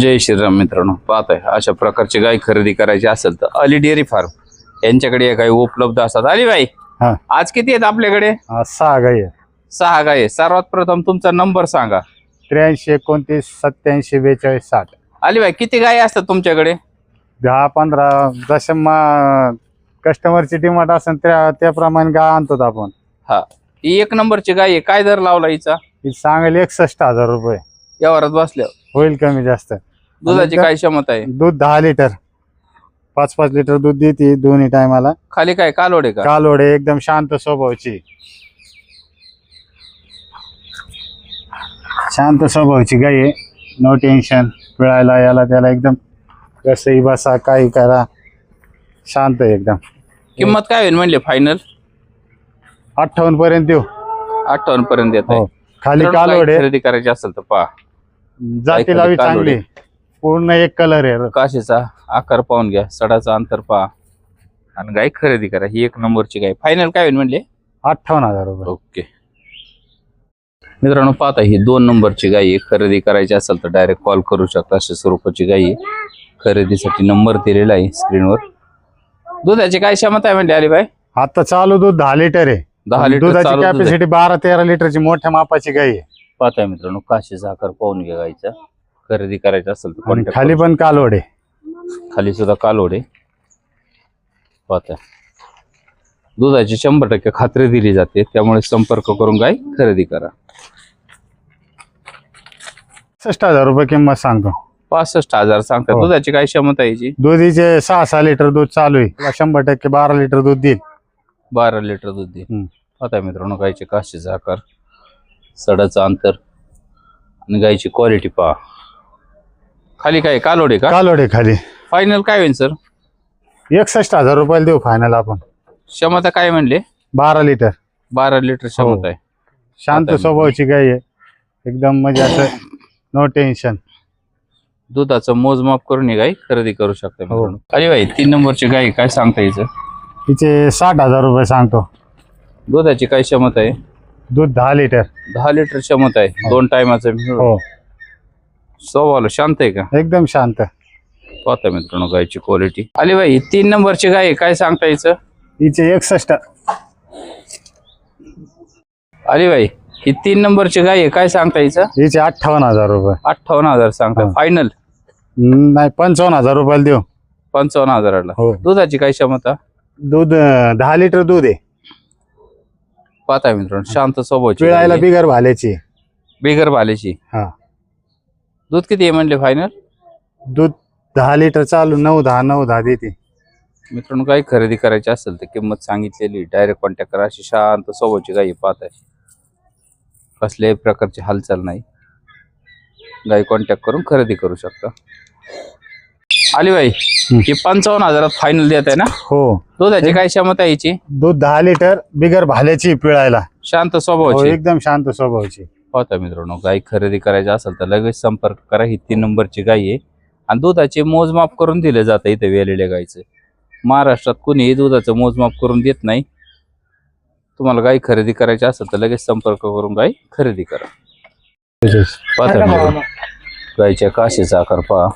जय श्रीराम मित्रांनो पाहत आहे अशा प्रकारची गाय खरेदी करायची असेल तर अली डेअरी फार्म यांच्याकडे या गाई उपलब्ध असतात. अली बाई हा. आज किती आहेत आपल्याकडे? हा, सहा गाई आहे सहा गाय. सर्वात प्रथम तुमचा नंबर सांगा. त्र्याऐंशी एकोणतीस सत्याऐंशी बेचाळीस साठ. अली बाई किती गाय असतात तुमच्याकडे? दहा पंधरा जसे मग कस्टमरची डिमांड असेल त्या त्याप्रमाणे गाय आणतो आपण. हा. ही एक नंबरची गाय आहे. काय दर लावला हिचा? ही सांगेल एकसष्ट हजार रुपये. यावरात बसल्यावर. होईल कमी जास्त. दुधाची काय क्षमता आहे? दूध दहा लिटर. पाच पाच लिटर दूध देते दोन्ही टायमाला. खाली काय? कालोड का? कालोडे एकदम शांत स्वभावची. शांत स्वभावची आहे. नो टेन्शन पिळायला याला त्याला एकदम कसंही बसा काही करा. शांत आहे एकदम. किंमत काय होईल म्हणले? फायनल अठ्ठावन्न पर्यंत देऊ. अठ्ठावन्न पर्यंत येत हो. खाली कालोड खरेदी करायची असेल तर पहा. जाती कालोड लावी आहे. चांगली. पूर्ण एक कलर आहे. काशीचा आकार पाहून घ्या सडाचा अंतर पहा. आणि गाय खरेदी करा ही एक नंबरची गाय. फायनल काय होईल म्हणले अठ्ठावन्न हजार रुपये. ओके मित्रांनो पाहता ही दोन नंबरची गाय आहे. खरेदी करायची असेल तर डायरेक्ट कॉल करू शकता. अशा स्वरूपाची गाय आहे. खरेदीसाठी नंबर दिलेला आहे स्क्रीनवर दुधाची काय क्षमता आहे म्हणले अलिबाई? आता चालू दूध दहा लिटर आहे. दहा लिटर दुधाची. कॅपॅसिटी बारा तेरा लिटरची मोठ्या मापाची गाई आहे. पाहताय मित्रांनो काशीचा आकार पाहून घ्या गायचा खरेदी करायचा असेल तर आणि contact खाली पण शकता. खाली सुद्धा कालोड. पाहताय. दुधाची शंभर टक्के खात्री दिली जाते त्यामुळे संपर्क करून गाय खरेदी करा. सष्ट हजार रुपये किंमत सांगतो. पासष्ट हजार सांगतात हो. दुधाची काय क्षमता आहे याची? दुधीचे सहा सहा लिटर दूध चालू आहे. तुला शंभर टक्के बारा लिटर दूध देईल. बारा लिटर दूध देईल. हम्म. आता मित्रांनो गायचे काशीचा आकार सडाचं अंतर. आणि गायची क्वालिटी पहा. खाली काय कालोडे का? कालोड खाली. फायनल काय होईल सर एकसष्ट हजार रुपयाला देऊ फायनल आपण. क्षमता काय म्हणले? बारा लिटर बारा लिटर क्षमता आहे. शांत आता- स्वभावाची गाय आहे. एकदम म्हणजे असं नो टेन्शन दुधाचं मोजमाप करून ही गाय खरेदी करू शकता हो. मित्रांनो. अरे भाई तीन नंबरची गाय काय सांगता यायचं? तिचे साठ हजार रुपये सांगतो. दुधाची काय क्षमता आहे? दूध दहा लिटर. दहा लिटर क्षमता आहे. दोन टायमाचं हो. स्वभाव शांत आहे का? एकदम शांत. पाहता मित्रांनो गायची क्वालिटी अली भाई तीन नंबरची गाय आहे, काय सांगता यायचं तिचे एकसष्ट. अली भाई ही तीन नंबरची गाय आहे. काय सांगता यायचं तिचे अठ्ठावन्न हजार रुपये. अठ्ठावन्न हजार सांगता. हा. फायनल नाही पंचावन्न हजार रुपयाला देऊ. पंचावन्न हजाराला. हो. दुधाची काय क्षमता? दूध अं, दहा लिटर दूध आहे. पाहता मित्रांनो शांत स्वभावची पिळायला गाय आहे. बिगर भाल्याची बिगर भाल्याची हा. दूध किती आहे म्हणले फायनल दूध दहा लिटर चालू नऊ दहा नऊ दहा देते. मित्रांनो काही खरेदी करायची असेल तर किंमत सांगितलेली डायरेक्ट कॉन्टॅक्ट करा. अशी शांत स्वभावची गाई पाहत आहे कसल्याही प्रकारची हालचाल नाही. गाई कॉन्टॅक्ट करून खरेदी करू शकता. आली बाई ही पंचावन्न हजारात फायनल देत आहे ना? हो. दुधाची काय क्षमता आहे हिची? दूध दहा लिटर बिगर भाल्याची पिळायला. शांत हो स्वभावाची एकदम शांत स्वभावची. पाहता मित्रांनो गाय खरेदी करायची असेल तर लगेच संपर्क करा. ही तीन नंबरची गाय आहे. आणि दुधाचे मोजमाप करून दिले जातं इथे वेलेल्या गायचं महाराष्ट्रात कुणीही दुधाचं मोजमाप करून देत नाही. तुम्हाला गाय खरेदी करायची असेल तर लगेच संपर्क करून गाय खरेदी करा. पाहता मित्रांनो, गायच्या काशीचा आकार पहा.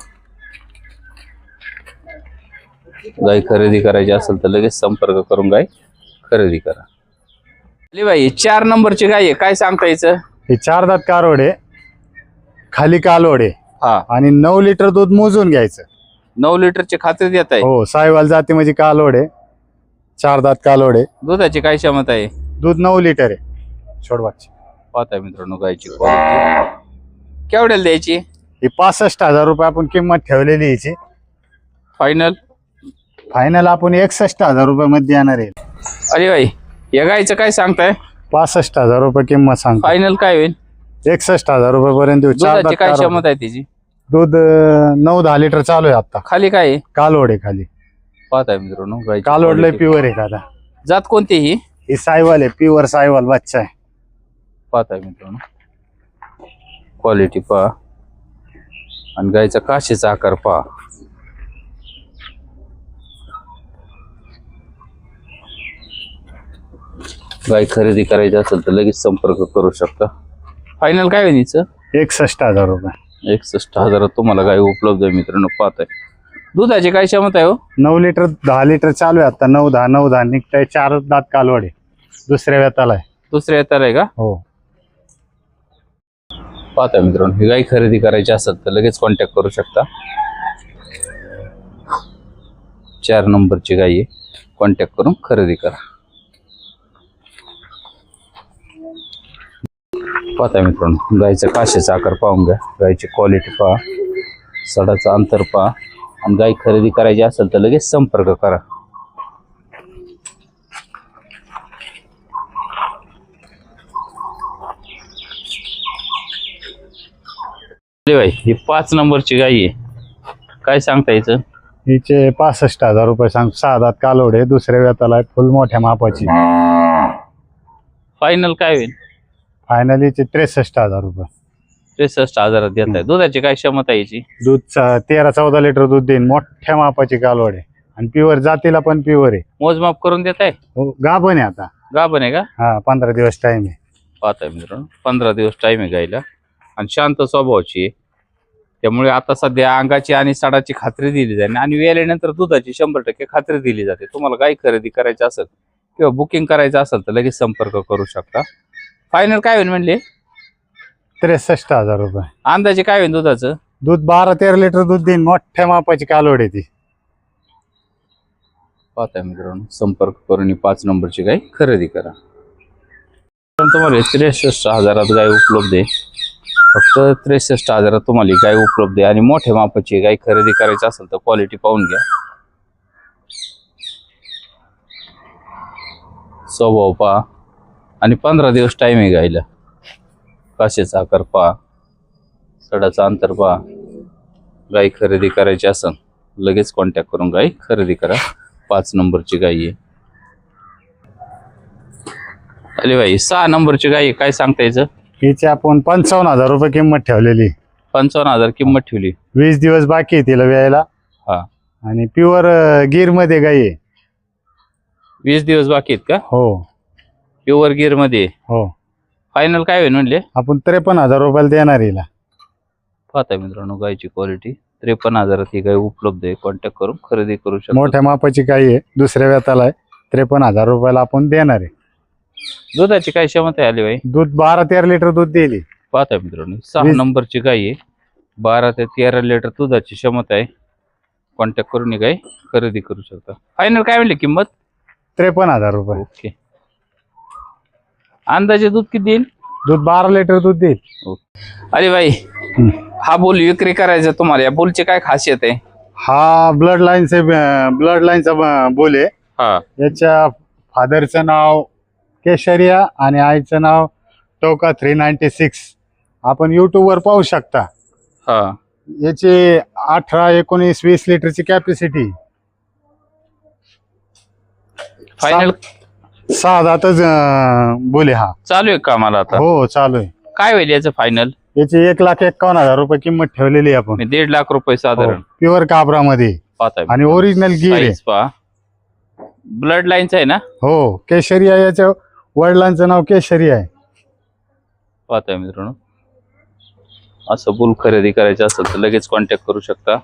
गाय खरेदी करायची असेल तर लगेच संपर्क करून गाय खरेदी करा. अली बाई चार नंबरची गाय आहे. काय सांगता यायचं हे चार दात कारोड आहे खाली कालोड आहे हा. आणि नऊ लिटर दूध मोजून घ्यायचं. नऊ लिटरची खात्री देत आहे. हो सायवाल जाती म्हणजे कालोड आहे चार दात कालोड आहे दुधाची काय क्षमता आहे? दूध नऊ लिटर आहे. छोडवाची पाहता मित्रांनो गायची केवढ्याला द्यायची? ही पासष्ट हजार रुपये आपण किंमत ठेवलेली हिची. फायनल फायनल आपण एकसष्ट हजार रुपये मध्ये येणार आहे. अरे भाई या गायचं काय सांगताय? पासष्ट हजार रुपये किंमत सांगतो. फायनल काय होईल? एकसष्ट हजार रुपये पर्यंत देऊ चार दुधाची दात काय. क्षमता आहे तिची? दूध अं, नऊ दहा लिटर चालू आहे आता खाली काय आहे? कालोड आहे खाली. पाहताय मित्रांनो गायची कालोड लय quality. प्युअर आहे दादा जात कोणती ही? ही सायवाल आहे प्युअर सायवाल बच्चा आहे. पाहताय मित्रांनो. क्वालिटी पहा. आणि गायचा काशीचा आकार पहा. गाय खरेदी करायची असेल तर लगेच संपर्क करू शकता. फायनल काय होईल हिचं? एकसष्ट हजार रुपये. एकसष्ट हजारात तुम्हाला गाय उपलब्ध आहे मित्रांनो पाहताय. दुधाची काय क्षमता आहे हो? नऊ लिटर दहा लिटर चालू आहे आता. नऊ दहा नऊ दहा निघताय. चार दात कालवडे दुसऱ्या व्यताला आहे. दुसऱ्या येतात आहे का? हो. पाहता मित्रांनो ही गाय खरेदी करायची असेल तर लगेच कॉन्टॅक्ट करू शकता. चार नंबरची गाय आहे. कॉन्टॅक्ट करून खरेदी करा. पाहता मित्रांनो. गायचं काशेचा आकार पाहून घ्या. गायची क्वालिटी पहा. सडाचं अंतर पहा. आणि गाय खरेदी करायची असेल तर लगेच संपर्क करा. भाई ही पाच नंबरची गाय आहे. काय सांगता याचं? हिचे पासष्ट हजार रुपये सांग. सहा दात कालवडे दुसऱ्या व्यताला फुल मोठ्या मापाची. फायनल काय होईल? फायनलीचे त्रेसष्ट हजार रुपये. त्रेसष्ट हजारात देत आहे. दुधाची काय क्षमता आहे याची? दूध च- तेरा चौदा लिटर दूध देईन. मोठ्या मापाची कालवडे आणि प्युअर जातीला पण प्युअर आहे. मोजमाप करून देत आहे? हो गाभण आहे आता. गाभण आहे का? हा पंधरा दिवस टाइम आहे. पाहताय मित्रांनो. पंधरा दिवस टाइम आहे गायला आणि शांत स्वभावाची आहे. त्यामुळे आता सध्या अंगाची आणि साडाची खात्री दिली जाईल आणि वेळेनंतर दुधाची शंभर टक्के खात्री दिली जाते. तुम्हाला गाय खरेदी करायची असेल किंवा बुकिंग करायचं असेल तर लगेच संपर्क करू शकता. फायनल काय होईल म्हणले? त्रेसष्ट हजार रुपये. अंदाजे काय होईल दुधाचं? दूध बारा तेरा लिटर दूध देईन. मोठ्या मापाची कालवड आहे ती. पाहताय मित्रांनो संपर्क करून ही पाच नंबरची गाय खरेदी करा. पण तुम्हाला त्रेसष्ट हजारात गाय उपलब्ध आहे. फक्त त्रेसष्ट हजारात तुम्हाला ही गाय उपलब्ध आहे आणि मोठ्या मापाची गाय खरेदी करायची असेल तर क्वालिटी पाहून घ्या. स्वभाव पहा. आणि पंधरा दिवस टाइम आहे गायला काशेचा आकार पहा सडाचं अंतर पहा गाय खरेदी करायची असेल लगेच कॉन्टॅक्ट करून गाय खरेदी करा. पाच नंबरची गाय आहे. अरे भाई सहा नंबरची गाय आहे. काय सांगता याचं हिची आपण पंचावन्न हजार रुपये किंमत ठेवलेली. पंचावन्न हजार किंमत ठेवली. वीस दिवस बाकी आहे तिला व्यायला. हा. आणि प्युअर गिरमध्ये गाई आहे. वीस दिवस बाकी आहेत का? हो. प्युअर गिअरमध्ये? हो. फायनल काय होईल म्हणले? आपण त्रेपन्न हजार रुपयाला देणार हिला. पाहता मित्रांनो गायची क्वालिटी त्रेपन्न हजारात ही गाय उपलब्ध आहे. कॉन्टॅक्ट करून खरेदी करू शकता. मोठ्या मापाची गाई आहे. दुसऱ्या व्यताला आहे. त्रेपन्न हजार रुपयाला आपण देणार आहे. दुधाची काय क्षमता आहे आली भाई दूध बारा तेरा लिटर दूध दिली पाहता मित्रांनो सहा वीस- नंबरची गाय आहे. बारा ते तेरा लिटर दुधाची क्षमता आहे. कॉन्टॅक्ट करून ही गाय खरेदी करू शकता. फायनल काय म्हणले किंमत? त्रेपन्न हजार रुपये. ओके अंदाजे दूध किती देईल दूध बारा लिटर दूध देईल. अरे भाई हा बुल विक्री करायचा तुम्हाला. या बुलची काय खासियत आहे? हा ब्लड लाईनचे ब्लड लाईनचा बोल आहे. हा. याच्या फादरचं नाव केशरिया आणि आईचं नाव टोका थ्री नाईन्टी सिक्स. आपण यूट्यूबवर पाहू शकता. हा. याची अठरा एकोणीस वीस लिटरची कॅपॅसिटी फायनल दातच अं, बोले हा. चालू आहे का मला आता. हो चालू आहे. काय होईल याचं फायनल याची एक लाख एक्कावन्न हजार रुपये किंमत ठेवलेली आहे आपण. दीड लाख रुपये साधारण. प्युअर काबरामध्ये पाहताय आणि ओरिजिनल गिर आहे. पहा. ब्लड लाईनचं आहे ना? हो केशरिया याच्या वडिलांचं नाव केशरिया आहे. पाहताय मित्रांनो. असं बुल खरेदी करायचं असेल तर लगेच कॉन्टॅक्ट करू शकता.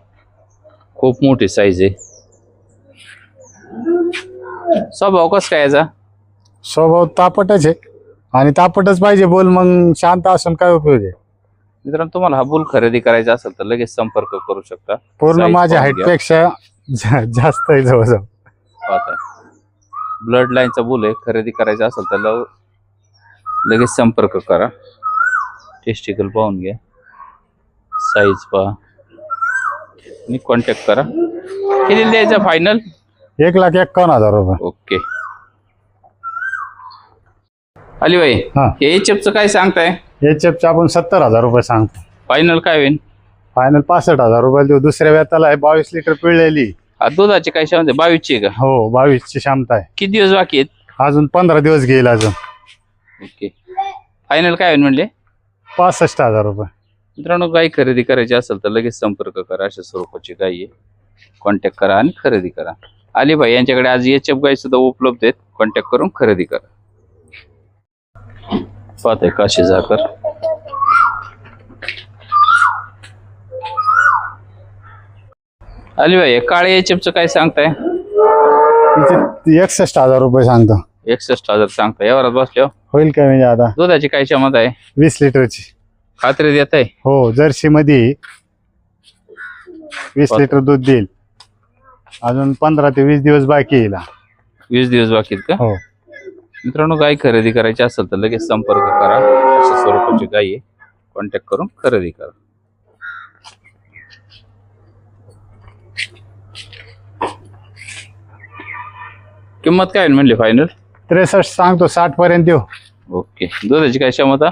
खूप मोठी साईज आहे. स्वभाव कस काय याचा? स्वभाव तापटच आहे. आणि तापटच पाहिजे बोल मग शांत असून काय उपयोग आहे? मित्रांनो तुम्हाला हा बुल खरेदी करायचा असेल तर लगेच संपर्क करू शकता. पूर्ण Size माझ्या पाहून घ्या. हाईटपेक्षा जा- जास्त आहे जवळजवळ. पाहताय ब्लड लाईनचा बुल आहे खरेदी करायचा असेल तर लव लगेच संपर्क करा. टेस्टिकल पाहून घ्या. साईज पहा. आणि कॉन्टॅक्ट करा. किती द्यायचं फायनल एक लाख एक्कावन्न हजार रुपये. ओके अली भाई हा हे एचएफचं काय सांगताय? एच चे आपण सत्तर हजार रुपये सांगतो. फायनल काय होईल फायनल पासष्ट हजार रुपये देऊ. दुसऱ्या व्यताला आहे बावीस लिटर पिळलेली. दुधाची काय क्षमता बावीसची आहे का? हो बावीसची क्षमता आहे. किती दिवस बाकी आहेत? अजून पंधरा दिवस घेईल अजून. ओके फायनल काय होईल म्हणले? पासष्ट हजार रुपये. मित्रांनो गाय खरेदी करायची असेल तर लगेच संपर्क करा. अशा स्वरूपाची गाय आहे. कॉन्टॅक्ट करा आणि खरेदी करा. अलीभाई यांच्याकडे आज एच एफ गाय सुद्धा उपलब्ध आहेत. कॉन्टॅक्ट करून खरेदी करा. पाहते काशी झाकर अली भाई काळे चिपचं काय सांगताय? एकसष्ट हजार रुपये सांगतो. एकसष्ट हजार सांगताय. यावरात बसल्या हो. होईल कमी म्हणजे आता? दुधाची काय क्षमता आहे? वीस लिटरची. खात्री देत आहे? हो जर्सी मध्ये वीस लिटर दूध देईल. अजून पंधरा ते वीस दिवस बाकी येईल वीस दिवस बाकी का? हो. मित्रांनो गाय खरेदी करायची असेल तर लगेच संपर्क करा. अशा स्वरूपाची गाय आहे. कॉन्टॅक्ट करून खरेदी करा. किंमत काय म्हणली फायनल त्रेसष्ट सांगतो साठ पर्यंत देऊ ओके दुधाची काय क्षमता?